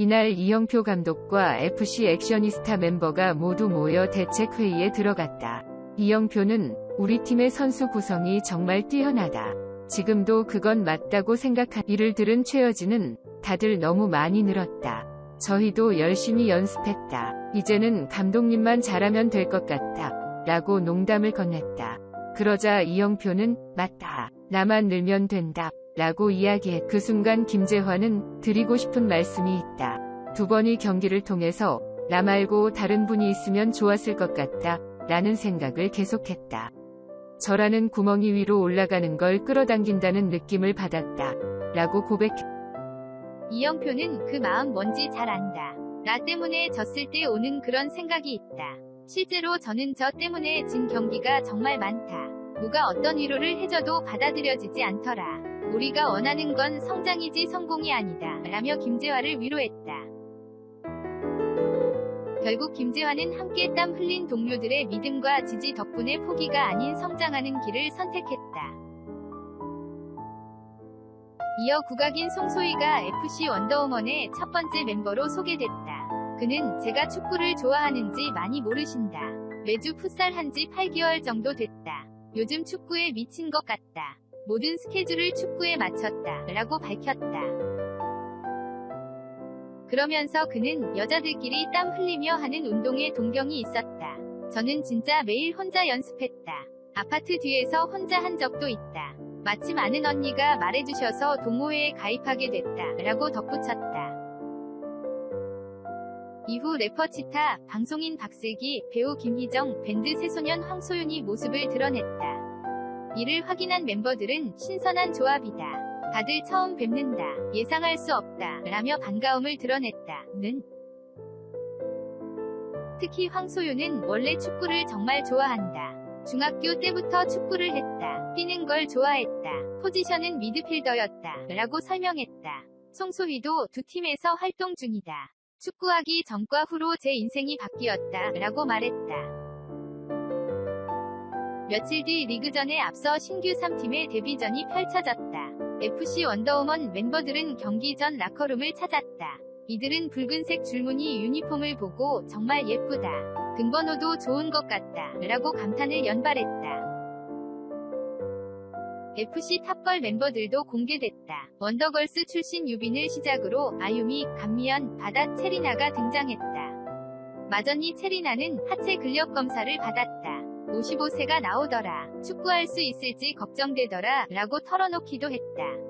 이날 이영표 감독과 FC 액션이스타 멤버가 모두 모여 대책회의에 들어갔다. 이영표는 우리 팀의 선수 구성이 정말 뛰어나다. 지금도 그건 맞다고 생각한 이를 들은 최여진은 다들 너무 많이 늘었다. 저희도 열심히 연습했다. 이제는 감독님만 잘하면 될 것 같다. 라고 농담을 건넸다. 그러자 이영표는 맞다. 나만 늘면 된다. 라고 이야기해 그 순간 김재환은 드리고 싶은 말씀이 있다. 두 번의 경기를 통해서 나 말고 다른 분이 있으면 좋았을 것 같다. 라는 생각을 계속했다. 저라는 구멍이 위로 올라가는 걸 끌어당긴다는 느낌을 받았다. 라고 고백했다. 이영표는 그 마음 뭔지 잘 안다. 나 때문에 졌을 때 오는 그런 생각이 있다. 실제로 저는 저 때문에 진 경기가 정말 많다. 누가 어떤 위로를 해줘도 받아들여지지 않더라. 우리가 원하는 건 성장이지 성공이 아니다. 라며 김재화를 위로했다. 결국 김재화는 함께 땀 흘린 동료들의 믿음과 지지 덕분에 포기가 아닌 성장하는 길을 선택했다. 이어 국악인 송소희가 FC 원더우먼의 첫 번째 멤버로 소개됐다. 그는 제가 축구를 좋아하는지 많이 모르신다. 매주 풋살 한지 8개월 정도 됐다. 요즘 축구에 미친 것 같다. 모든 스케줄을 축구에 맞췄다. 라고 밝혔다. 그러면서 그는 여자들끼리 땀 흘리며 하는 운동에 동경이 있었다. 저는 진짜 매일 혼자 연습했다. 아파트 뒤에서 혼자 한 적도 있다. 마침 아는 언니가 말해주셔서 동호회에 가입하게 됐다. 라고 덧붙였다. 이후 래퍼 치타, 방송인 박슬기, 배우 김희정, 밴드 새소년 황소윤이 모습을 드러냈다. 이를 확인한 멤버들은 신선한 조합이다. 다들 처음 뵙는다. 예상할 수 없다. 라며 반가움을 드러냈다. 는 특히 황소윤은 원래 축구를 정말 좋아한다. 중학교 때부터 축구를 했다. 뛰는 걸 좋아했다. 포지션은 미드필더였다. 라고 설명했다. 송소희도 두 팀에서 활동 중이다. 축구하기 전과 후로 제 인생이 바뀌었다. 라고 말했다. 며칠 뒤 리그전에 앞서 신규 3팀의 데뷔전이 펼쳐졌다. FC 원더우먼 멤버들은 경기 전 라커룸을 찾았다. 이들은 붉은색 줄무늬 유니폼을 보고 정말 예쁘다. 등번호도 좋은 것 같다. 라고 감탄을 연발했다. FC 탑걸 멤버들도 공개됐다. 원더걸스 출신 유빈을 시작으로 아유미, 감미연, 바다 체리나가 등장했다. 마전니 체리나는 하체 근력 검사를 받았다. 55세가 나오더라. 축구할 수 있을지 걱정되더라. 라고 털어놓기도 했다.